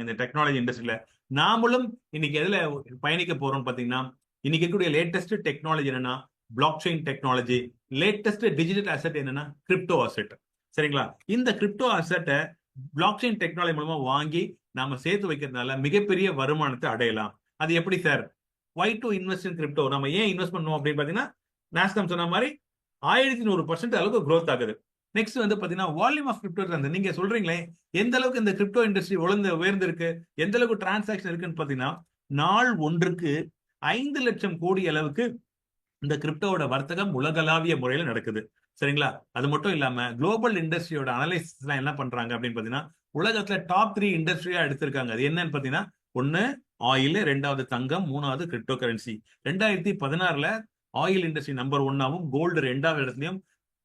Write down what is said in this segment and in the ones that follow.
இருக்காங்க இந்த டெக்னாலஜி இண்டஸ்ட்ரியில நாமளும் இன்னைக்கு எதுல பயணிக்க போறோம் பாத்தீங்கன்னா இன்னைக்கு இருக்கக்கூடிய லேட்டஸ்ட் டெக்னாலஜி என்னன்னா block chain technology latest digital asset என்னன்னா கிரிப்டோ அசெட் சரிங்களா? இந்த கிரிப்டோ அசெட்டை பிளாக் செயின் டெக்னாலஜி மூலமா வாங்கி நாம சேர்த்து வைக்கிறதுனால மிகப்பெரிய வருமானத்தை அடையலாம். அது எப்படி sir? Why to invest in crypto நம்ம ஏன் இன்வெஸ்ட் பண்ணுவோம் அப்படின்னு பாத்தீங்கன்னா நாஸ்கம் சொன்ன மாதிரி ஆயிரத்தி நூறு பர்சன்ட் அளவுக்கு க்ரோத் ஆகுது. நெக்ஸ்ட் வந்து பாத்தீங்கன்னா வால்யூம் ஆஃப் கிரிப்டோ அந்த நீங்க சொல்றீங்களே எந்த அளவுக்கு இந்த கிரிப்டோ இண்டஸ்ட்ரி உழந்து உயர்ந்திருக்கு எந்த அளவுக்கு டிரான்சாக்ஷன் இருக்குன்னு பாத்தீங்கன்னா நாள் ஒன்றுக்கு ஐந்து லட்சம் கோடி அளவுக்கு இந்த கிரிப்டோவோட வர்த்தகம் உலகளாவிய முறையில நடக்குது. சரிங்களா? அது மட்டும் இல்லாம குளோபல் இண்டஸ்ட்ரியோட அனலைசிஸ் எல்லாம் என்ன பண்றாங்க அப்படின்னு பாத்தீங்கன்னா உலகத்துல டாப் த்ரீ இண்டஸ்ட்ரியா எடுத்திருக்காங்க. அது என்னன்னு பாத்தீங்கன்னா ஒன்னு ஆயில் ரெண்டாவது தங்கம் மூணாவது கிரிப்டோ கரன்சி ரெண்டாயிரத்தி பதினாறுல ஆயில் இண்டஸ்ட்ரி நம்பர் ஒன்னாவும் கோல்டு ரெண்டாவது இடத்துலயும்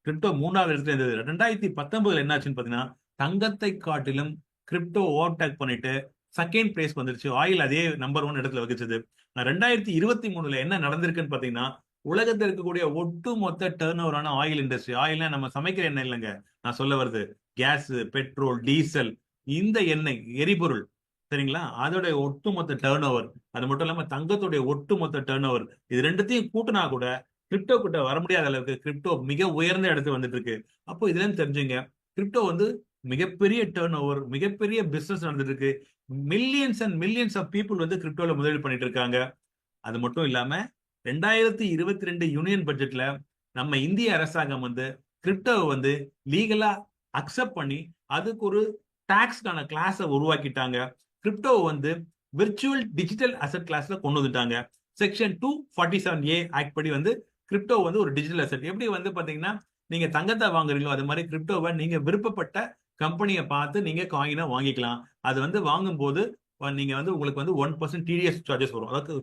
கிரிப்டோ மூணாவது இடத்துல இருந்தது. ரெண்டாயிரத்தி பத்தொன்பதுல என்னாச்சுன்னு பாத்தீங்கன்னா தங்கத்தை காட்டிலும் கிரிப்டோ ஓவர்டேக் பண்ணிட்டு செகண்ட் பிளேஸ் வந்துருச்சு. ஆயில் அதே நம்பர் ஒன் இடத்துல வகிச்சது. ரெண்டாயிரத்தி இருபத்தி மூணுல என்ன நடந்திருக்குன்னு பாத்தீங்கன்னா உலகத்தில் இருக்கக்கூடிய ஒட்டு மொத்த டேர்ன் ஓவரான ஆயில் இண்டஸ்ட்ரி ஆயில்னா நம்ம சமைக்கிற எண்ணெய் இல்லைங்க. நான் சொல்ல வருது கேஸ் பெட்ரோல் டீசல் இந்த எண்ணெய் எரிபொருள் சரிங்களா? அதோட ஒட்டுமொத்த டேர்ன் ஓவர் அது மட்டும் இல்லாம தங்கத்துடைய ஒட்டுமொத்த டேர்ன் ஓவர் இது ரெண்டுத்தையும் கூட்டினா கூட கிரிப்டோ கிட்ட வர முடியாத அளவுக்கு கிரிப்டோ மிக உயர்ந்த இடத்துல வந்துட்டு இருக்கு அப்போ இதுல தெரிஞ்சுங்க கிரிப்டோ வந்து மிகப்பெரிய டேர்ன் ஓவர் மிகப்பெரிய பிசினஸ் நடந்துட்டு இருக்கு millions and millions of people வந்து கிரிப்டோல முதலீடு பண்ணிட்டு இருக்காங்க. அது மட்டும் இல்லாம ரெண்டாயிரத்தி இருபத்தி ரெண்டு யூனியன் பட்ஜெட்ல நம்ம இந்திய அரசாங்கம் வந்து கிரிப்டோவை வந்து லீகலா அக்செப்ட் பண்ணி அதுக்கு ஒரு டாக்ஸ்க்கான கிளாஸை உருவாக்கிட்டாங்க. கிரிப்டோவை வந்து விர்ச்சுவல் டிஜிட்டல் அசெட் கிளாஸ்ல கொண்டு வந்துட்டாங்க. Section two forty seven A act படி வந்து கிரிப்டோ வந்து ஒரு டிஜிட்டல் அசெட் எப்படி வந்து பாத்தீங்கன்னா நீங்க தங்கத்தை வாங்குறீங்களோ அது மாதிரி கிரிப்டோவை நீங்க விருப்பப்பட்ட கம்பெனியை பார்த்து நீங்க காயினை வாங்கிக்கலாம். அது வந்து வாங்கும்போது அஹ், நீங்க வந்து உங்களுக்கு வந்து ஒன் பர்சன்ட் டிடிஎஸ் சார்ஜஸ் வரும். அதாவது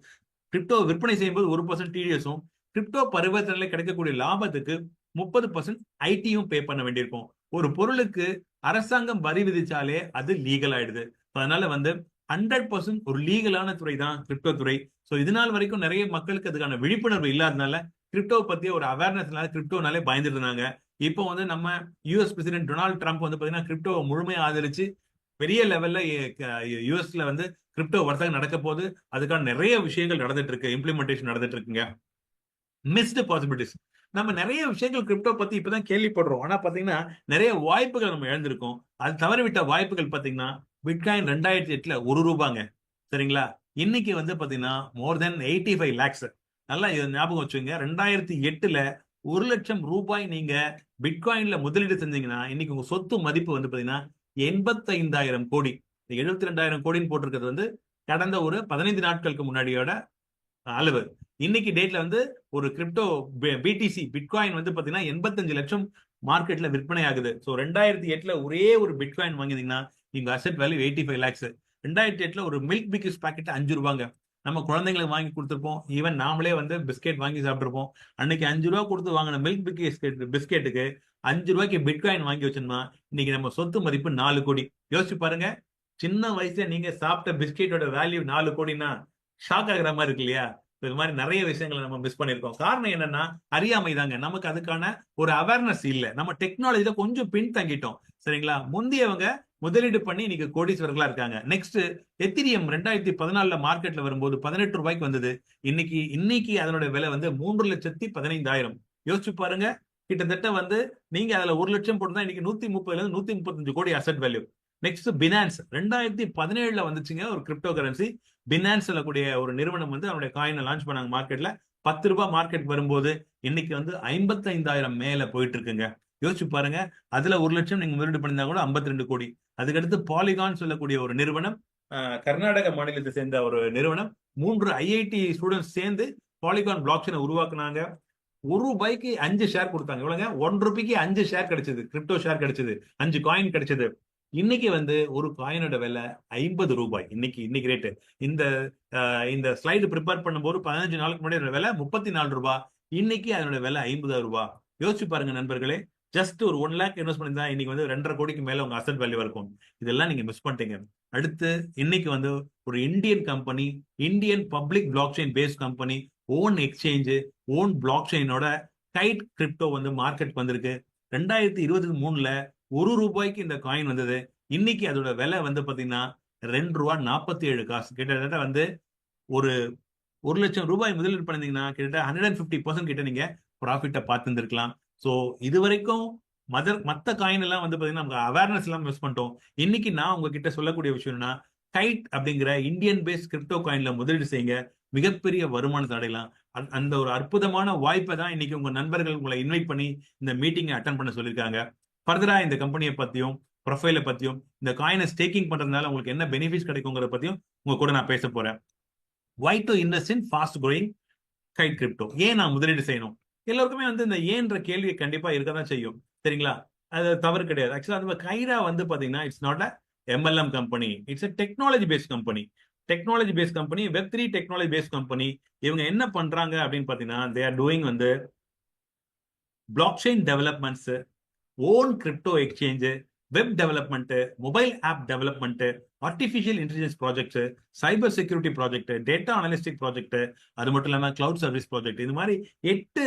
கிரிப்டோ விற்பனை செய்யும்போது ஒரு பர்சன்ட் டிடிஎஸும் கிரிப்டோ பரிவர்த்தனையில கிடைக்கக்கூடிய லாபத்துக்கு முப்பது பர்சன்ட் ஐடியும் பே பண்ண வேண்டியிருக்கும். ஒரு பொருளுக்கு அரசாங்கம் வரி விதிச்சாலே அது லீகல் ஆயிடுது. அதனால வந்து ஹண்ட்ரட் பர்சன்ட் ஒரு லீகலான துறை தான் கிரிப்டோ துறை. ஸோ இது நாள் வரைக்கும் நிறைய மக்களுக்கு அதுக்கான விழிப்புணர்வு இல்லாதனால கிரிப்டோ பத்தி ஒரு அவேர்னஸ்னால கிரிப்டோனாலே பயந்துருந்தாங்க. இப்போ வந்து நம்ம யூஎஸ் பிரசிடென்ட் டொனால்ட் ட்ரம்ப் வந்து பாத்தீங்கன்னா கிரிப்டோவை முழுமையா ஆதரிச்சு பெரிய லெவல்ல யூஎஸ்ல வந்து கிரிப்டோ வர்த்தகம் நடக்க போது அதுக்கான நிறைய விஷயங்கள் நடந்துட்டு இருக்கு இம்ப்ளிமெண்டேஷன் நடந்துட்டு இருக்குங்க மிஸ்டு பாசிபிலிட்டிஸ் நம்ம நிறைய விஷயங்கள் கிரிப்டோ பத்தி இப்பதான் கேள்விப்படுறோம். ஆனா பாத்தீங்கன்னா நிறைய வாய்ப்புகள் நம்ம இழந்திருக்கோம். அது தவறிவிட்ட வாய்ப்புகள் பாத்தீங்கன்னா பிட்காயின் ரெண்டாயிரத்தி எட்டுல ஒரு ரூபாங்க. சரிங்களா? இன்னைக்கு வந்து பாத்தீங்கன்னா more than eighty five lakhs நல்லா இது ஞாபகம் வச்சுங்க ரெண்டாயிரத்தி எட்டுல ஒரு லட்சம் ரூபாய் நீங்க பிட்காயின்ல முதலீடு செஞ்சீங்கன்னா இன்னைக்கு உங்க சொத்து மதிப்பு வந்து பாத்தீங்கன்னா எண்பத்தைந்தாயிரம் கோடி. எழுபத்தி ரெண்டாயிரம் கோடின்னு போட்டிருக்கிறது வந்து கடந்த ஒரு பதினைந்து நாட்களுக்கு முன்னாடியோட அளவு. இன்னைக்கு டேட்ல வந்து ஒரு கிரிப்டோ பிடிசி பிட்காயின் வந்து பாத்தீங்கன்னா எண்பத்தஞ்சு லட்சம் மார்க்கெட்ல விற்பனை ஆகுது. ஸோ ரெண்டாயிரத்தி எட்டுல ஒரே ஒரு பிட்காயின் வாங்கினீங்கன்னா நீங்க asset value eighty five lakhs ரெண்டாயிரத்தி எட்டுல ஒரு மில்க் பிக்கிஸ் பாக்கெட் அஞ்சு ரூபாங்க. நம்ம குழந்தைங்களுக்கு வாங்கி கொடுத்துருப்போம். ஈவன் நாமளே வந்து பிஸ்கெட் வாங்கி சாப்பிட்ருப்போம் அன்னைக்கு அஞ்சு ரூபா கொடுத்து வாங்கின மில்க் பிஸ்கெட் பிஸ்கெட்டுக்கு அஞ்சு ரூபாய்க்கு பிட்காயின் வாங்கி வச்சிருந்தோம் இன்னைக்கு நம்ம சொத்து மதிப்பு நாலு கோடி. யோசிச்சு பாருங்க. சின்ன வயசுல நீங்க சாப்பிட்ட பிஸ்கெட்டோட வேல்யூ நாலு கோடினா ஷாக் ஆகுற மாதிரி இருக்கு இல்லையா? இது மாதிரி நிறைய விஷயங்களை நம்ம மிஸ் பண்ணியிருக்கோம். காரணம் என்னன்னா அறியாமை தாங்க. நமக்கு அதுக்கான ஒரு அவேர்னஸ் இல்லை. நம்ம டெக்னாலஜியில கொஞ்சம் பின் தங்கிட்டோம் சரிங்களா? முந்தையவங்க முதலீடு பண்ணி இன்னைக்கு கோடீஸ்வரர்களா இருக்காங்க. நெக்ஸ்ட் எத்திரியம் ரெண்டாயிரத்தி பதினாலுல மார்க்கெட்ல வரும்போது பதினெட்டு ரூபாய்க்கு வந்தது. இன்னைக்கு இன்னைக்கு அதனோட விலை வந்து மூன்று லட்சத்தி பதினைந்தாயிரம். யோசிச்சு பாருங்க. கிட்டத்தட்ட வந்து நீங்க அதுல ஒரு லட்சம் போட்டுதான் இன்னைக்கு நூத்தி முப்பதுல இருந்து நூத்தி முப்பத்தஞ்சு கோடி அசெட் வேல்யூ நெக்ஸ்ட் பினான்ஸ் ரெண்டாயிரத்தி பதினேழுல வந்துச்சுங்க ஒரு கிரிப்டோ கரன்சி பினான்ஸ் சொல்லக்கூடிய ஒரு நிறுவனம் வந்து அவனுடைய காயினை லான்ச் பண்ணாங்க மார்க்கெட்ல பத்து ரூபாய் மார்க்கெட் வரும்போது இன்னைக்கு வந்து ஐம்பத்தைந்தாயிரம் மேல போயிட்டு இருக்குங்க. யோசிச்சு பாருங்க. அதுல ஒரு லட்சம் நீங்க முதலீடு பண்ணிருந்தா கூட ஐம்பத்தி ரெண்டு கோடி. அதுக்கடுத்து பாலிகான் சொல்லக்கூடிய ஒரு நிறுவனம் கர்நாடக மாநிலத்தை சேர்ந்த ஒரு நிறுவனம். மூன்று ஐஐடி ஸ்டூடெண்ட்ஸ் சேர்ந்து பாலிகான் பிளாக் செயினை உருவாக்குனாங்க. ஒரு ரூபாய்க்கு அஞ்சு ஷேர் கொடுத்தாங்க. எவ்வளவுங்க ஒன் ரூபாய்க்கு அஞ்சு ஷேர் கிடைச்சது. கிரிப்டோ ஷேர் கிடைச்சது. அஞ்சு காயின் கிடைச்சது. இன்னைக்கு வந்து ஒரு காயினோட விலை ஐம்பது ரூபாய். இன்னைக்கு இன்னைக்கு ரேட்டு இந்த இந்த ஸ்லைடு ப்ரிப்பேர் பண்ணும்போது பதினஞ்சு நாளுக்கு முன்னாடி விலை முப்பத்தி நாலு ரூபாய். இன்னைக்கு அதனோட விலை ஐம்பதாயிரம் ரூபாய். யோசிச்சு பாருங்க நண்பர்களே. ஜஸ்ட் ஒரு ஒன் லேக் இன்வெஸ்ட் பண்ணிருந்தா இன்னைக்கு வந்து ரெண்டரை கோடிக்கு மேல உங்க அசட் வேல்யூ இருக்கும். இதெல்லாம் நீங்க மிஸ் பண்ணிட்டீங்க. அடுத்து இன்னைக்கு வந்து ஒரு Indian company Indian public block chain based company own exchange own block செயினோட Kite crypto வந்து மார்க்கெட் வந்திருக்கு. ரெண்டாயிரத்தி இருபத்தி மூணுல ஒரு ரூபாய்க்கு இந்த காயின் வந்தது. இன்னைக்கு அதோட விலை வந்து பாத்தீங்கன்னா ரெண்டு ரூபா நாற்பத்தி ஏழு காசு. கிட்டத்தட்ட வந்து ஒரு ஒரு லட்சம் ரூபாய் முதலீடு பண்ணிருந்தீங்கன்னா கிட்டத்தட்ட ஹண்ட்ரட் அண்ட் ஃபிஃப்டி பர்சன்ட் கிட்ட நீங்க ப்ராஃபிட்டை பார்த்துருந்துருக்கலாம். ஸோ இது வரைக்கும் மதர் மற்ற காயின் எல்லாம் வந்து பார்த்தீங்கன்னா நமக்கு அவேர்னஸ் எல்லாம் மிஸ் பண்ணிட்டோம். இன்னைக்கு நான் உங்ககிட்ட சொல்லக்கூடிய விஷயம் என்னன்னா கைட் அப்படிங்கிற இந்தியன் பேஸ்ட் கிரிப்டோ காயின்ல முதலீடு செய்யுங்க. மிகப்பெரிய வருமானத்தை அடையலாம். அந்த- அந்த ஒரு அற்புதமான வாய்ப்பை தான் இன்னைக்கு உங்க நண்பர்கள் உங்களை இன்வைட் பண்ணி இந்த மீட்டிங்கை அட்டன் பண்ண சொல்லியிருக்காங்க. ஃபர்தரா இந்த கம்பெனியை பத்தியும் ப்ரொஃபைலை பத்தியும் இந்த காயினை ஸ்டேக்கிங் பண்றதுனால உங்களுக்கு என்ன பெனிஃபிட்ஸ் கிடைக்குங்கிறத பத்தியும் உங்க கூட நான் பேச போறேன். Why to invest in fast growing Kite crypto ஏன் நான் முதலீடு செய்யணும்? எல்லோருக்குமே வந்து இந்த ஏன்ற கேள்வி கண்டிப்பா இருக்க தான் செய்யும். சரிங்களா? அது தவறு கிடையாது. ஆக்சுவலா அந்த கைரா வந்து பாத்தீங்கன்னா it's not a MLM company it's a technology based company technology based company web three technology based company இவங்க என்ன பண்றாங்க அப்படின்னு பாத்தீங்கன்னா தே ஆர் டூயிங் வந்து block chain developments own crypto exchange web development mobile app development artificial intelligence project cyber security project data analytic project அது மட்டும் இல்லாமல் cloud service project இது மாதிரி எட்டு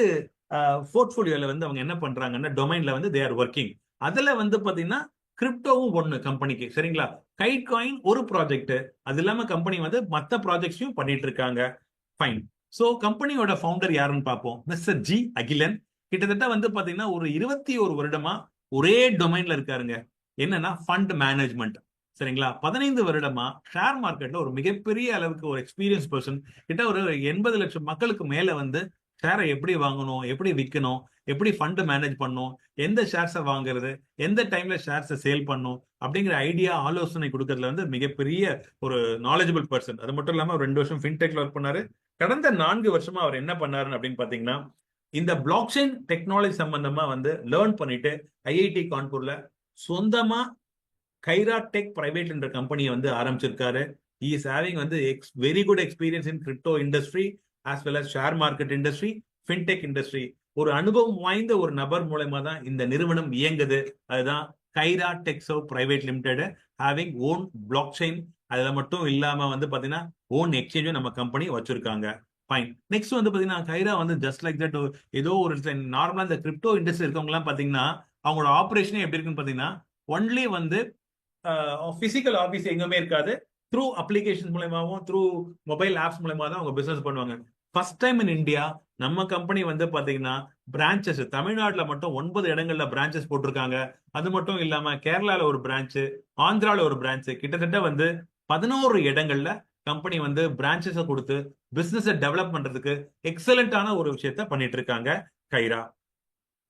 போர்ட்ஃபோலியோல வந்து அவங்க என்ன பண்றாங்கன்னா டொமைன்ல வந்து தே ஆர் ஒர்க்கிங் அதுல வந்து பாத்தீங்கன்னா கிரிப்டோவும் ஒண்ணு கம்பெனிக்கு சரிங்களா? கைட் காயின் ஒரு ப்ராஜெக்ட் அது இல்லாம கம்பெனி வந்து மற்ற ப்ராஜெக்ட்ஸையும் பண்ணிட்டு இருக்காங்க. ஃபைன் சோ கம்பெனியோட ஃபவுண்டர் யாருன்னு பார்ப்போம். மிஸ்டர் ஜி அகிலன் கிட்டத்தட்ட வந்து பாத்தீங்கன்னா ஒரு இருபத்தி ஒரு வருடமா ஒரே டொமைன்ல இருக்காருங்க. என்னன்னா ஃபண்ட் மேனேஜ்மெண்ட் சரிங்களா? பதினைந்து வருடமா ஷேர் மார்க்கெட்ல ஒரு மிகப்பெரிய அளவுக்கு ஒரு எக்ஸ்பீரியன்ஸ் பர்சன் கிட்ட ஒரு எண்பது லட்சம் மக்களுக்கு மேல வந்து ஷேரை எப்படி வாங்கணும் எப்படி விற்கணும் எப்படி ஃபண்ட் மேனேஜ் பண்ணணும் எந்த ஷேர்ஸை வாங்குறது எந்த டைம்ல ஷேர்ஸை சேல் பண்ணும் அப்படிங்கிற ஐடியா ஆலோசனை கொடுக்கறதுல வந்து மிகப்பெரிய ஒரு நாலேஜபிள் பர்சன் அது மட்டும் இல்லாம ரெண்டு வருஷம் ஃபின்டெக்ல ஒர்க் பண்ணாரு. கடந்த நான்கு வருஷமா அவர் என்ன பண்ணாருன்னு அப்படின்னு பாத்தீங்கன்னா இந்த பிளாக்செயின் டெக்னாலஜி சம்பந்தமா வந்து லேர்ன் பண்ணிட்டு ஐஐடி கான்பூர்ல சொந்தமா கைரா டெக் பிரைவேட் என்ற கம்பெனியை வந்து ஆரம்பிச்சிருக்காரு. இஸ் ஹேவிங் வந்து X very good experience in crypto industry as well as share market industry fintech industry ஒரு அனுபவம் வாய்ந்த ஒரு நபர் மூலயமா தான் இந்த நிறுவனம் இயங்குது. அதுதான் Kaira Texo private limited having own block chain அதுல மட்டும் இல்லாம வந்து பாத்தீங்கன்னா ஓன் எக்ஸ்சேஞ்சும் நம்ம கம்பெனி வச்சிருக்காங்க. ஃபைன் நெக்ஸ்ட் வந்து பாத்தீங்கன்னா கைரா வந்து ஜஸ்ட் லைக் தட் ஏதோ ஒரு நார்மலா இந்த கிரிப்டோ இண்டஸ்ட்ரி இருக்கவங்க எல்லாம் பாத்தீங்கன்னா அவங்களோட ஆப்ரேஷனே எப்படி இருக்குன்னு பார்த்தீங்கன்னா ஒன்லி வந்து பிசிக்கல் ஆஃபீஸ் எங்குமே இருக்காது. த்ரூ அப்ளிகேஷன் மூலயமாவும் த்ரூ மொபைல் ஆப்ஸ் மூலயமா தான் அவங்க பிசினஸ் பண்ணுவாங்க. ஃபர்ஸ்ட் டைம் இன் இந்தியா நம்ம கம்பெனி வந்து பார்த்தீங்கன்னா பிரான்ச்சஸ் தமிழ்நாட்டில் மட்டும் ஒன்பது இடங்கள்ல பிரான்ச்சஸ் போட்டிருக்காங்க. அது மட்டும் இல்லாமல் கேரளாவில் ஒரு பிரான்ச்சு ஆந்திராவில் ஒரு பிரான்ச்சு கிட்டத்தட்ட வந்து பதினோரு இடங்கள்ல கம்பெனி வந்து பிரான்ச்சஸை கொடுத்து பிஸ்னஸை டெவலப் பண்ணுறதுக்கு எக்ஸலண்டான ஒரு விஷயத்த பண்ணிட்டு இருக்காங்க கைரா.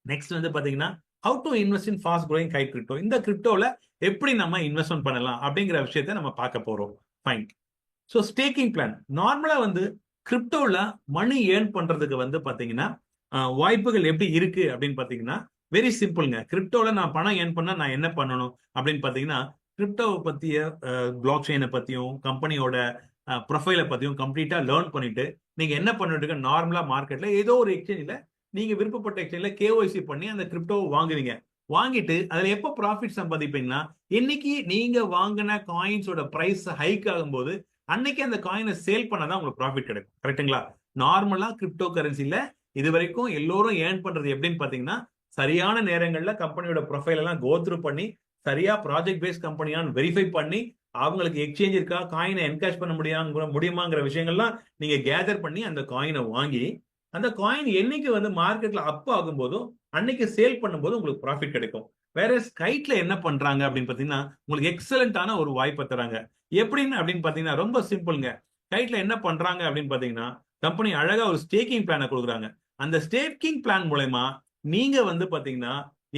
நெக்ஸ்ட் வந்து பார்த்தீங்கன்னா how to invest in fast growing Kite crypto இந்த கிரிப்டோவில் எப்படி நம்ம இன்வெஸ்ட்மெண்ட் பண்ணலாம் அப்படிங்கிற விஷயத்த நம்ம பார்க்க போறோம். ஃபைன் ஸோ ஸ்டேக்கிங் பிளான் நார்மலா வந்து கிரிப்டோவில் மணி ஏர்ன் பண்றதுக்கு வந்து பாத்தீங்கன்னா வாய்ப்புகள் எப்படி இருக்கு அப்படின்னு பாத்தீங்கன்னா வெரி சிம்பிள்ங்க கிரிப்டோவில் நான் பணம் ஏர்ன் பண்ணால் நான் என்ன பண்ணணும் அப்படின்னு பார்த்தீங்கன்னா கிரிப்டோவை பற்றிய பிளாக் செயினை பற்றியும் கம்பெனியோட ப்ரொஃபைலை பத்தியும் கம்ப்ளீட்டாக லேர்ன் பண்ணிட்டு நீங்க என்ன பண்ணிட்டு நார்மலா மார்க்கெட்டில் ஏதோ ஒரு எக்ஸ்சேஞ்சில் நீங்க விருப்பப்பட்ட எக்ஸ்சேஞ்சில் கேஒய்சி பண்ணி அந்த கிரிப்டோவை வாங்குவீங்க வாங்கிட்டு அதுல எப்போ ப்ராஃபிட் சம்பாதிப்பீங்கன்னா இன்னைக்கு நீங்க வாங்கின காயின்ஸோட பிரைஸ் ஹைக் ஆகும்போது அன்னைக்கு அந்த காயினை சேல் பண்ணாதான் உங்களுக்கு ப்ராஃபிட் கிடைக்கும். கரெக்ட்டுங்களா நார்மலா கிரிப்டோ கரன்சில இது வரைக்கும் எல்லோரும் ஏர்ன் பண்றது எப்படின்னு பாத்தீங்கன்னா சரியான நேரங்கள்ல கம்பெனியோட ப்ரொஃபைல் எல்லாம் கோத்ரூ பண்ணி சரியா ப்ராஜெக்ட் பேஸ்ட் கம்பெனியான்னு வெரிஃபை பண்ணி அவங்களுக்கு எக்ஸ்சேஞ்ச் இருக்கா காயினை என்கேஷ் பண்ண முடியாங்க முடியுமாங்கிற விஷயங்கள்லாம் நீங்க கேதர் பண்ணி அந்த காயினை வாங்கி அந்த காயின் என்னைக்கு வந்து மார்க்கெட்ல அப் ஆகும்போதோ அன்னைக்கு சேல் பண்ணும்போது உங்களுக்கு ப்ராஃபிட் கிடைக்கும். வேற ஸ்கைட்ல என்ன பண்றாங்க அப்படின்னு பாத்தீங்கன்னா உங்களுக்கு எக்ஸலண்டான ஒரு வாய்ப்பை தராங்க. எப்படின்னு அப்படின்னு பாத்தீங்கன்னா ரொம்ப சிம்பிள்ங்க கைட்ல என்ன பண்றாங்க அப்படின்னு பாத்தீங்கன்னா கம்பெனி அழகா ஒரு ஸ்டேக்கிங் பிளானை கொடுக்குறாங்க. அந்த ஸ்டேக்கிங் பிளான் மூலயமா நீங்க வந்து பாத்தீங்கன்னா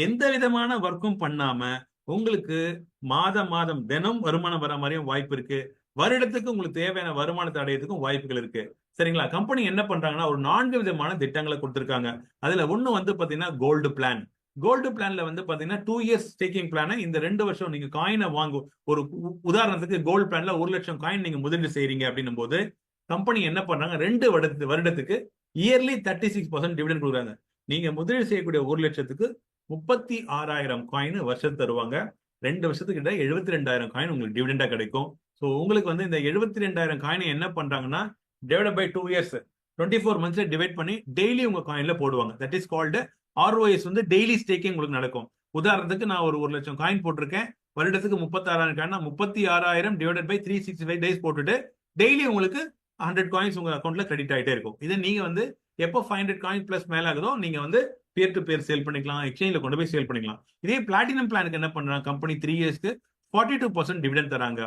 எந்த விதமான ஒர்க்கும் பண்ணாம உங்களுக்கு மாதம் மாதம் தினம் வருமானம் வர மாதிரியும் வாய்ப்பு இருக்கு. வருடத்துக்கு உங்களுக்கு தேவையான வருமானத்தை அடையிறதுக்கும் வாய்ப்புகள் இருக்கு. சரிங்களா? கம்பெனி என்ன பண்றாங்கன்னா ஒரு நான்கு விதமான திட்டங்களை கொடுத்திருக்காங்க. அதுல ஒண்ணு வந்து பாத்தீங்கன்னா கோல்டு பிளான் கோல்டு பிளான்ல வந்து பாத்தீங்கன்னா டூ இயர்ஸ் ஸ்டேக்கிங் பிளானை இந்த ரெண்டு வருஷம் நீங்க காயினை வாங்கும் ஒரு உ- உதாரணத்துக்கு கோல்டு பிளான்ல ஒரு லட்சம் காயின் நீங்க முதலீடு செய்யறீங்க அப்படின்னும் போது கம்பெனி என்ன பண்றாங்க ரெண்டு வருடத்து வருடத்துக்கு yearly thirty six percent dividend கொடுக்குறாங்க. நீங்க முதலீடு செய்யக்கூடிய ஒரு லட்சத்துக்கு முப்பத்தி ஆறாயிரம் காயின் வருஷம் தருவாங்க. ரெண்டு வருஷத்துக்கு கிட்ட எழுபத்தி ரெண்டாயிரம் காயின் உங்களுக்கு டிவிடெண்டா கிடைக்கும். ஸோ உங்களுக்கு வந்து இந்த எழுபத்தி ரெண்டாயிரம் காயினை என்ன பண்றாங்கன்னா divide by two years twenty four மந்த்ஸ்ல divide பண்ணி டெய்லி உங்க காயின்ல போடுவாங்க. தட் இஸ் கால்டு ஆர்ஓஎஸ் வந்து டெய்லி ஸ்டேக்கிங் உங்களுக்கு நடக்கும். உதாரணத்துக்கு நான் ஒரு ஒரு லட்சம் காயின் போட்டிருக்கேன். வருடத்துக்கு முப்பத்தாறாயிரம் காயின் முப்பத்தி ஆறாயிரம் divided by three sixty five days போட்டுட்டு டெய்லி உங்களுக்கு ஹண்ட்ரட் காயின்ஸ் உங்க அக்கௌண்ட்ல கிரெடிட் ஆகிட்டே இருக்கும். இதை நீங்க வந்து எப்போ ஃபைவ் ஹண்ட்ரட் காயின் பிளஸ் மேல ஆகுதோ நீங்க வந்து பியர் டு பேர் சேல் பண்ணிக்கலாம் எக்ஸ்சேஞ்சில் கொண்டு போய் சேல் பண்ணிக்கலாம். இதே பிளாட்டினம் பிளானுக்கு என்ன பண்றாங்க? கம்பெனி த்ரீ இயர்ஸ்க்கு ஃபார்ட்டி டூ பர்சன்ட் டிவிடெண்ட் தராங்க.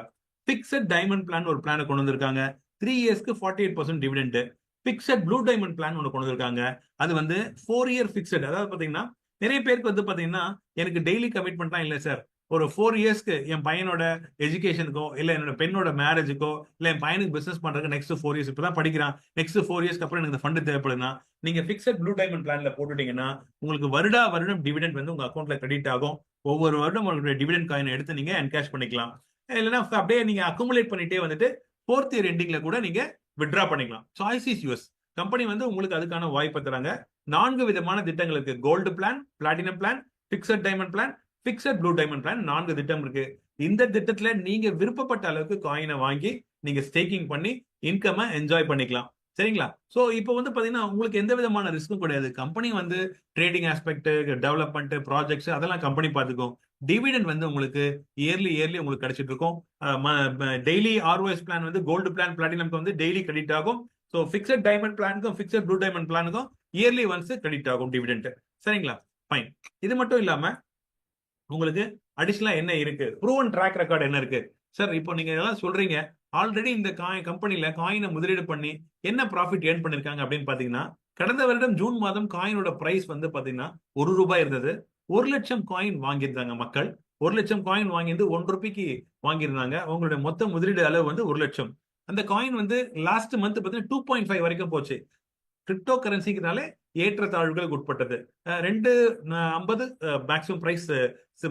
பிக்சட் டைமண்ட் பிளான் ஒரு பிளானை கொண்டு வந்திருக்காங்க. த்ரீ இயர்ஸ்க்கு forty eight percent dividend fixed blue diamond plan ஒன்று கொண்டு வந்திருக்காங்க அது வந்து ஃபோர் இயர் பிக்சட் அதாவது பார்த்தீங்கன்னா நிறைய பேருக்கு வந்து பார்த்தீங்கன்னா எனக்கு டெய்லி கமிட்மெண்ட்லாம் இல்லை சார் ஒரு ஃபோர் இயர்ஸ்க்கு என் பையனோட எஜுகேஷனுக்கோ இல்லை என்னோட பெண்ணோட மேரேஜுக்கோ இல்லை என் பையனுக்கு பிசினஸ் பண்ணுறதுக்கு நெக்ஸ்ட் ஃபோர் இயர்ஸ் இப்போ தான் படிக்கிறான் நெக்ஸ்ட் ஃபோர் இயர்ஸ்க்கு அப்புறம் எனக்கு ஃபண்டு தேவைப்படுதுன்னா நீங்கள் ஃபிக்ஸட் ப்ளூ டைமண்ட் பிளானில் போட்டுட்டீங்கன்னா உங்களுக்கு வருடா வருடம் டிவிடெண்ட் வந்து உங்கள் அக்கௌண்ட்டில் கிரெடிட் ஆகும். ஒவ்வொரு வருடம் உங்களுடைய டிவிடெண்ட் காயினை எடுத்து நீங்கள் என்கேஷ் பண்ணிக்கலாம். இல்லைன்னா அப்படியே நீங்கள் அக்குமுலேட் பண்ணிட்டே வந்துட்டு ஃபோர்த் இயர் எண்டிங்ல கூட நீங்க விட்ரா பண்ணிக்கலாம். சாய்ஸ் இஸ் யூஸ் கம்பெனி வந்து உங்களுக்கு அதுக்கான வாய்ப்பு தராங்க. நான்கு விதமான திட்டங்கள் இருக்கு. Gold plan platinum plan fixed diamond plan fixed blue diamond plan நான்கு திட்டம் இருக்கு. இந்த திட்டத்துல நீங்க விருப்பப்பட்ட அளவுக்கு காயினை வாங்கி நீங்க ஸ்டேக்கிங் பண்ணி இன்கம் என்ஜாய் பண்ணிக்கலாம். சரிங்களா? சோ இப்போ வந்து பாத்தீங்கன்னா உங்களுக்கு எந்த விதமான ரிஸ்க்கும் கிடையாது. கம்பெனி வந்து ட்ரேடிங் ஆஸ்பெக்ட் டெவலப்மெண்ட் ப்ராஜெக்ட்ஸ் அதெல்லாம் கம்பெனி பார்த்துக்கும். டிவிடெண்ட் வந்து உங்களுக்கு இயர்லி இயர்லி உங்களுக்கு கிடைச்சிட்டு இருக்கும். டெய்லி ஆர்ஓஎஸ் பிளான் வந்து கோல்டு பிளான் பிளாட்டினம்க்கு வந்து டெய்லி கிரெடிட் ஆகும். ஸோ ஃபிக்ஸட் டைமண்ட் பிளானுக்கும் ஃபிக்ஸட் ப்ளூ டைமண்ட் பிளானுக்கும் இயர்லி ஒன்ஸ் கிரெடிட் ஆகும் டிவிடெண்ட் சரிங்களா? ஃபைன் இது மட்டும் இல்லாம உங்களுக்கு அடிஷனலா என்ன இருக்கு? ப்ரூவன் ட்ராக் ரெக்கார்டு என்ன இருக்கு? சார் இப்போ நீங்க இதெல்லாம் சொல்றீங்க. ஆல்ரெடி இந்த காய் கம்பெனியில காயினை முதலீடு பண்ணி என்ன ப்ராஃபிட் ஏர்ன் பண்ணிருக்காங்க அப்படின்னு பாத்தீங்கன்னா கடந்த வருடம் ஜூன் மாதம் காயினோட பிரைஸ் வந்து பாத்தீங்கன்னா ஒரு ரூபாய் இருந்தது. ஒரு லட்சம் காயின் வாங்கியிருந்தாங்க மக்கள். ஒரு லட்சம் காயின் வாங்கியிருந்து ஒன்று ரூபாய்க்கு வாங்கியிருந்தாங்க. அவங்களுடைய மொத்த முதலீடு அளவு வந்து ஒரு லட்சம். அந்த காயின் வந்து லாஸ்ட் மந்த் பார்த்தீங்கன்னா டூ பாயிண்ட் ஃபைவ் வரைக்கும் போச்சு. கிரிப்டோ கரன்சிக்குனாலே ஏற்றத்தாழ்வுகளுக்கு உட்பட்டது. ரெண்டு ஐம்பது மேக்ஸிமம் ப்ரைஸ்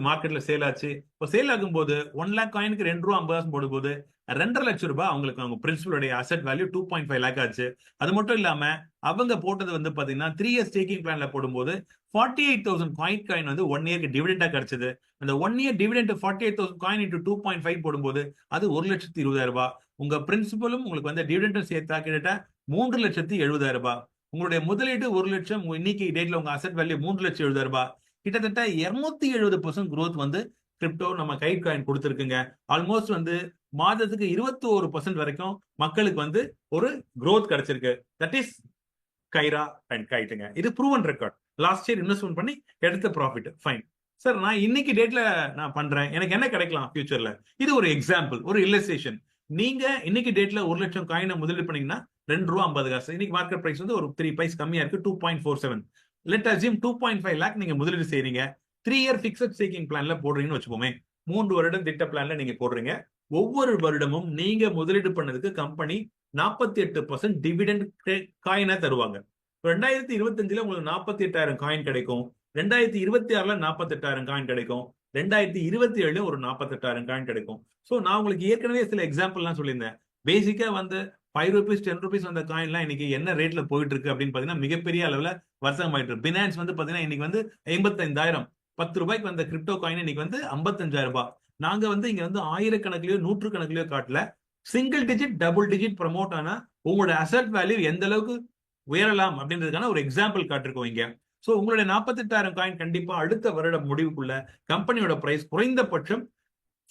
மார்க்கெட்ல சேல் ஆச்சு. இப்போ சேல் ஆகும்போது ஒன் லேக் காயினுக்கு ரெண்டு ரூபா ஐம்பது காசு போடும்போது ரெண்டரை லட்சம் ரூபாய் அவங்களுக்கு அவங்க பிரின்சிபலுடைய asset value two point five lakh ஆச்சு. அது மட்டும் இல்லாம அவங்க போட்டது வந்து பாத்தீங்கன்னா த்ரீ இயர் டேக்கிங் பிளான்ல போடும்போது forty eight thousand coin coin வந்து ஒன் இயர்க்கு டிவிடெண்டா கிடைச்சது. அந்த one year dividend forty eight thousand coin into two point five போடும்போது அது ஒரு லட்சத்தி இருபதாயிரம் ரூபாய். உங்க பிரின்சிபலும் உங்களுக்கு வந்து டிவிடெண்டும் சேர்த்தா கிட்டத்தட்ட மூன்று லட்சத்தி எழுபதாயிரம் ரூபாய். உங்களுடைய முதலீடு ஒரு லட்சம் இன்னைக்கு டேட்ல உங்க அசெட் வேல்யூ மூன்று லட்சம் எழுபது ரூபாய். கிட்டத்தட்ட இருநூத்தி எழுபது பர்சன்ட் குரோத் வந்து கிரிப்டோ நம்ம கை காயின் கொடுத்துருக்குங்க. ஆல்மோஸ்ட் வந்து மாதத்துக்கு இருபத்தி ஒரு பர்சன்ட் வரைக்கும் மக்களுக்கு வந்து ஒரு குரோத் கிடைச்சிருக்கு. தட் இஸ் கைரா அண்ட் கைட்டுங்க இது proven record last year investment பண்ணி எடுத்த ப்ராஃபிட் ஃபைன் சார் நான் இன்னைக்கு டேட்ல நான் பண்றேன். எனக்கு என்ன கிடைக்கலாம் ஃபியூச்சர்ல இது ஒரு எக்ஸாம்பிள் ஒரு இல்லஸ்ட்ரேஷன் நீங்க இன்னைக்கு டேட்ல ஒரு லட்சம் காயினை முதலீடு பண்ணீங்கன்னா ரெண்டு ரூபா ஐம்பது காசு. இன்னைக்கு மார்க்கெட் பிரைஸ் வந்து ஒரு த்ரீ பைஸ் கம்மியா இருக்கு two point four seven let assume two point five lakh நீங்க முதலீடு செய்றீங்க. த்ரீ இயர் பிக்சட் ஸ்டேக்கிங் பிளான்ல போடுறீங்கன்னு வச்சுக்கோமே மூன்று வருடம் திட்ட பிளான்ல நீங்க போடுறீங்க. ஒவ்வொரு வருடமும் நீங்க முதலீடு பண்ணதுக்கு கம்பெனி நாற்பத்தி எட்டு பர்சன்ட் டிவிடெண்ட் காயினா தருவாங்க. ரெண்டாயிரத்தி இருபத்தஞ்சுல உங்களுக்கு நாற்பத்தி எட்டாயிரம் காயின் கிடைக்கும். ரெண்டாயிரத்தி இருபத்தி ஆறுல நாற்பத்தி எட்டாயிரம் காயின் கிடைக்கும். ரெண்டாயிரத்தி இருபத்தி ஏழுல ஒரு நாற்பத்தி எட்டாயிரம் காயின் கிடைக்கும். ஸோ நான் உங்களுக்கு ஏற்கனவே சில எக்ஸாம்பிள்லாம் சொல்லியிருந்தேன். பேசிக்கா வந்து ஃபைவ் ருபீஸ் டென் ருபீஸ் வந்த காயின்லாம் இன்னைக்கு என்ன ரேட்ல போயிட்டு இருக்கு அப்படின்னு பாத்தீங்கன்னா மிகப்பெரிய அளவுல வருஷம் ஆயிட்டு இருக்கு பினான்ஸ் வந்து பாத்தீங்கன்னா இன்னைக்கு வந்து ஐம்பத்தஞ்சாயிரம் பத்து ரூபாய்க்கு வந்த கிரிப்டோ காயின் இன்னைக்கு வந்து ஐம்பத்தஞ்சாயிரம் ரூபாய். நாங்க வந்து இங்க வந்து ஆயிரக்கணக்கிலயோ நூற்று கணக்கிலயோ காட்டல. Single digit double digit promote ஆனா உங்களோட அசட் வேல்யூ எந்த அளவுக்கு உயரலாம் அப்படின்றதுக்கான ஒரு எக்ஸாம்பிள் காட்டிருக்கோம் இங்க. ஸோ உங்களுடைய நாற்பத்தெட்டாயிரம் காயின் கண்டிப்பா அடுத்த வருட முடிவுக்குள்ள கம்பெனியோட பிரைஸ் குறைந்தபட்சம்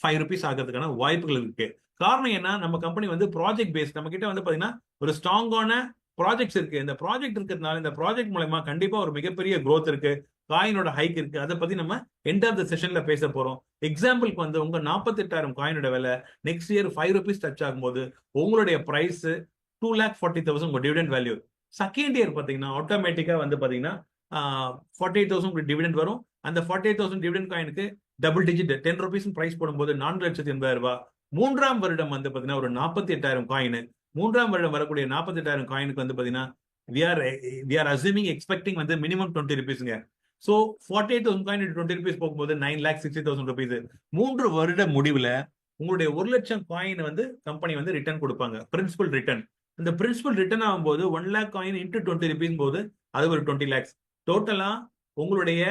ஃபைவ் ருபீஸ் ஆகிறதுக்கான வாய்ப்புகள் இருக்கு. காரணம் என்ன? நம்ம கம்பெனி வந்து ப்ராஜெக்ட் பேஸ்ட் நம்ம கிட்ட வந்து பாத்தீங்கன்னா ஒரு ஸ்ட்ராங்கான ப்ராஜெக்ட்ஸ் இருக்கு. இந்த ப்ராஜெக்ட் இருக்கிறதுனால இந்த ப்ராஜெக்ட் மூலயமா கண்டிப்பா ஒரு மிகப்பெரிய க்ரோத் இருக்கு. காயினோட ஹைக் இருக்கு. அதை பத்தி நம்ம எண்ட் ஆஃப் த செஷன்ல பேச போறோம். எக்ஸாம்பிளுக்கு வந்து உங்க நாற்பத்தெட்டாயிரம் காயினோட விலை next year five rupees touch ஆகும்போது உங்களுடைய price two lakh forty thousand உங்க டிவிடெண்ட் வேல்யூ செகண்ட் இயர் பாத்தீங்கன்னா ஆட்டோமேட்டிக்கா வந்து பாத்தீங்கன்னா ஃபார்ட்டி எயிட் தௌசண்ட் டிவிடெண்ட் வரும். அந்த forty eight thousand dividend காயினுக்கு double digit ten rupees price போடும்போது நான்கு லட்சத்தி எண்பதாயிரம் ரூபாய் மூன்றாம் வருடம் வந்து பாத்தீங்கன்னா ஒரு நாற்பத்தி எட்டாயிரம் காயின் மூன்றாம் வருடம் வரக்கூடிய நாற்பத்தி எட்டாயிரம் காயினுக்கு வந்து பாத்தீங்கன்னா we are we are assuming expecting வந்து minimum twenty ருபீஸ்ங்க so forty eight thousand coin twenty rupees போகும்போது nine lakh sixty thousand rupees மூன்று வருட முடிவில் உங்களுடைய ஒரு லட்சம் காயின் வந்து கம்பெனி வந்து ரிட்டர்ன் கொடுப்பாங்க. பிரின்சிபல் ரிட்டர்ன் இந்த பிரின்சிபல் ரிட்டர்ன் ஆகும்போது one lakh coin into twenty rupees போது அது ஒரு டுவெண்ட்டி லேக்ஸ் டோட்டலாக உங்களுடைய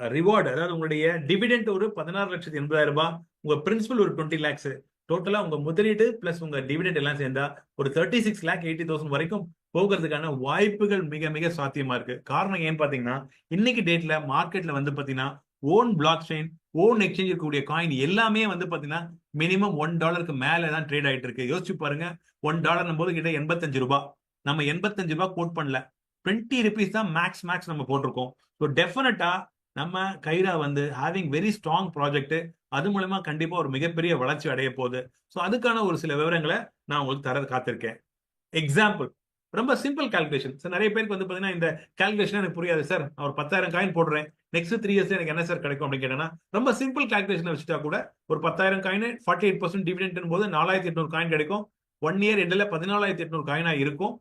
ரிவார்டு அதாவது உங்களுடைய டிவிடெண்ட் ஒரு பதினாறு லட்சத்தி எண்பதாயிரம் ரூபாய். உங்க பிரின்சிபல் ஒரு டுவெண்ட்டி லேக்ஸ் டோட்டலா உங்க முதலீடு பிளஸ் உங்க டிவிடெண்ட் எல்லாம் சேர்ந்தா ஒரு thirty six lakh eighty thousand வரைக்கும் போகிறதுக்கான வாய்ப்புகள் மிக மிக சாத்தியமா இருக்கு. காரணம் ஏன்னு பாத்தீங்கன்னா இன்னைக்கு டேட்ல மார்க்கெட்ல வந்து பாத்தீங்கன்னா own block chain own exchange இருக்கக்கூடிய காயின் எல்லாமே வந்து பாத்தீங்கன்னா மினிமம் ஒன் டாலருக்கு மேல தான் ட்ரேட் ஆயிட்டு இருக்கு. யோசிச்சு பாருங்க ஒன் டாலர் போது கிட்ட எண்பத்தஞ்சு ரூபாய் நம்ம எண்பத்தஞ்சு ரூபாய் கோட் பண்ணல. டுவெண்ட்டி ருபீஸ் தான் மேக்ஸ் மேக்ஸ் நம்ம போட்டிருக்கோம். ஸோ டெஃபினட்டா நம்ம கைரா வந்து ஹேவிங் வெரி ஸ்ட்ராங் ப்ராஜெக்ட் அது மூலமா கண்டிப்பா ஒரு மிகப்பெரிய வளர்ச்சி அடைய போகுது. ஸோ அதுக்கான ஒரு சில விவரங்களை நான் உங்களுக்கு தர காத்திருக்கேன். எக்ஸாம்பிள் ரொம்ப சிம்பிள் கால்குலேஷன் சார் நிறைய பேருக்கு வந்து பாத்தீங்கன்னா இந்த கால்குலேஷன் எனக்கு புரியாது. சார் நான் ஒரு பத்தாயிரம் காயின் போடுறேன். நெக்ஸ்ட் த்ரீ இயர்ஸ் எனக்கு என்ன சார் கிடைக்கும் அப்படின்னு கேட்டேன்னா ரொம்ப சிம்பிள் கால்குலேஷன் வச்சுட்டா கூட ஒரு பத்தாயிரம் coin forty eight percent dividend போது நாலாயிரத்தி எட்நூறு காயின் கிடைக்கும். ஒன் இயர் எண்டில் பதினாலாயிரத்தி எட்நூறு காயினா இருக்கும்.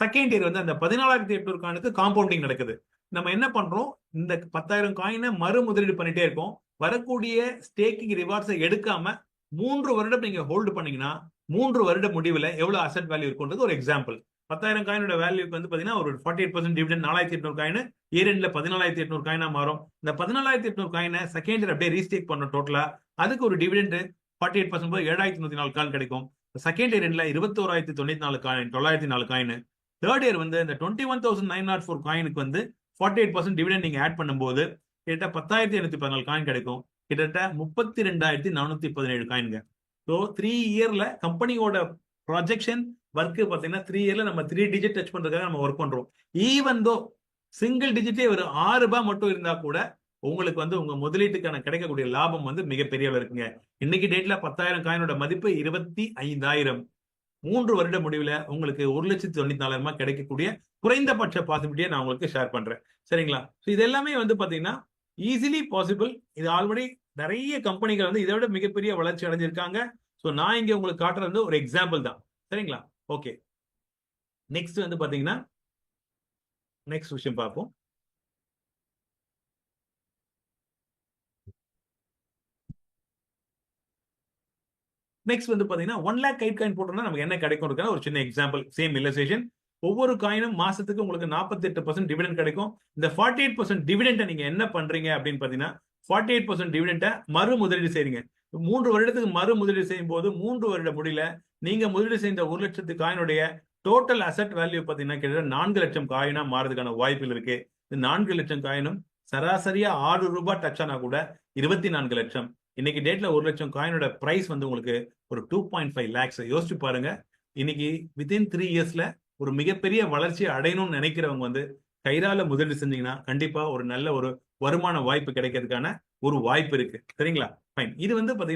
செகண்ட் இயர் வந்து அந்த பதினாலாயிரத்தி எட்நூறு காயினுக்கு காம்பவுண்டிங் நடக்குது. நம்ம என்ன பண்றோம்? இந்த பத்தாயிரம் காயினை மறு முதலீடு பண்ணிட்டே இருக்கோம். வரக்கூடிய ஸ்டேக்கிங் ரிவார்ட்ஸை எடுக்காம மூன்று வருடம் நீங்க ஹோல்டு பண்ணீங்கன்னா மூன்று வருட முடிவில் எவ்வளவு அசெட் வேல்யூ இருக்கும்ன்றது ஒரு எக்ஸாம்பிள் பத்தாயிரம் காயினோட வேல்யூக்கு வந்து பாத்தீங்கன்னா ஒரு ஃபார்ட்டி எயிட் பர்சன்ட் டிவிடன் நாலாயிரத்தி எட்நூறு காயின் இயர் எண்ட்ல பதினாலாயிரத்தி எட்நூறு காயினா மாறும். இந்த பதினாலாயிரத்தி எட்நூறு காயினை செகண்ட் இயர் அப்படியே ரீஸ்டேக் பண்ண டோட்டலா அதுக்கு ஒரு டிவிடெண்ட் ஃபார்ட்டி எயிட் பர்சன்ட் போது ஏழாயிரத்தி நூத்தி நாலு காயின் கிடைக்கும். செகண்ட் இயர் எண்ட்ல இருபத்தோராயிரத்தி தொண்ணூத்தி நாலு காயின் தொள்ளாயிரத்தி நாலு காயின் தேர்ட் இயர் வந்து இந்த twenty one thousand nine nought four காயினுக்கு வந்து ஃபார்ட்டி எயிட் பர்சன்ட் டிவிடன் நீங்க ஆட் பண்ணும்போது கிட்டத்தட்ட பத்தாயிரத்தி எழுநூத்தி பதினாலு காயின் கிடைக்கும். கிட்டத்தட்ட முப்பத்தி ரெண்டாயிரத்தி நானூத்தி பதினேழு காயின்ங்க ஸோ த்ரீ இயர்ல கம்பெனியோட ப்ராஜெக்ஷன் ஒர்க்கு பார்த்தீங்கன்னா த்ரீ இயர்ல நம்ம த்ரீ டிஜிட் டச் பண்றதுக்காக நம்ம ஒர்க் பண்றோம். ஈவன் தோ சிங்கிள் டிஜிட்டே ஒரு ஆறு ரூபாய் மட்டும் இருந்தா கூட உங்களுக்கு வந்து உங்க முதலீட்டுக்கான கிடைக்கக்கூடிய லாபம் வந்து மிகப்பெரிய இருக்குங்க. இன்னைக்கு டேட்ல பத்தாயிரம் காயினோட மதிப்பு இருபத்தி ஐந்தாயிரம். மூன்று வருட முடிவில் உங்களுக்கு ஒரு லட்சத்தி தொண்ணூத்தி நாலாயிரமா கிடைக்கக்கூடிய குறைந்தபட்ச பாசிபிலிட்டியை நான் உங்களுக்கு ஷேர் பண்றேன். சரிங்களா? ஸோ இது எல்லாமே வந்து பாத்தீங்கன்னா ஈஸிலி பாசிபிள் இது ஆல்ரெடி நிறைய கம்பெனிகள் வந்து இதை விட மிகப்பெரிய வளர்ச்சி அடைஞ்சிருக்காங்க. ஸோ நான் இங்கே உங்களுக்கு காட்டுறது வந்து ஒரு எக்ஸாம்பிள் தான். சரிங்களா? ஓகே நெக்ஸ்ட் வந்து பார்த்தீங்கன்னா நெக்ஸ்ட் விஷயம் பார்ப்போம். நெக்ஸ்ட் வந்து பாத்தீங்கன்னா ஒன் லேக் கைட் காயின் போட்டோம்னா நமக்கு என்ன கிடைக்கும் இருக்குன்னா ஒரு சின்ன எக்ஸாம்பிள் சேம் இல்லஸ்ட்ரேஷன் ஒவ்வொரு காயினும் மாசத்துக்கு உங்களுக்கு நாற்பத்தி எட்டு பர்சன்ட் டிவிடெண்ட் கிடைக்கும். இந்த ஃபார்ட்டி எயிட் பர்சன்ட் டிவிடெண்டை நீங்க என்ன பண்றீங்க அப்படின்னு பாத்தீங்கன்னா ஃபார்ட்டி எயிட் பர்சன்ட் டிவிடெண்ட்டை மறு முதலீடு செய்றீங்க. மூன்று வருடத்துக்கு மறு முதலீடு செய்யும் போது மூன்று வருட முடியல நீங்க முதலீடு செய்த ஒரு லட்சத்து காயினுடைய டோட்டல் அசெட் வேல்யூ பாத்தீங்கன்னா கிட்டத்தட்ட நான்கு லட்சம் காயினா மாறதுக்கான வாய்ப்புகள் இருக்கு. இந்த நான்கு லட்சம் காயினும் சராசரியா ஆறு ரூபாய் டச் ஆனா கூட இருபத்தி நான்கு லட்சம். இன்னைக்கு டேட்ல ஒரு லட்சம் காயினோட பிரைஸ் வந்து உங்களுக்கு ஒரு டூ பாயிண்ட் ஃபைவ் லேக்ஸ் யோசிச்சு பாருங்க. இன்னைக்கு வித்தின் த்ரீ இயர்ஸ்ல ஒரு மிகப்பெரிய வளர்ச்சி அடையணும்னு நினைக்கிறவங்க வந்து கைரால முதலீடு செஞ்சீங்கன்னா கண்டிப்பா ஒரு நல்ல ஒரு வருமான வாய்ப்பு கிடைக்கிறதுக்கான ஒரு வாய்ப்பு இருக்கு. சரிங்களா? ஃபைன் இது வந்து பாத்தீங்கன்னா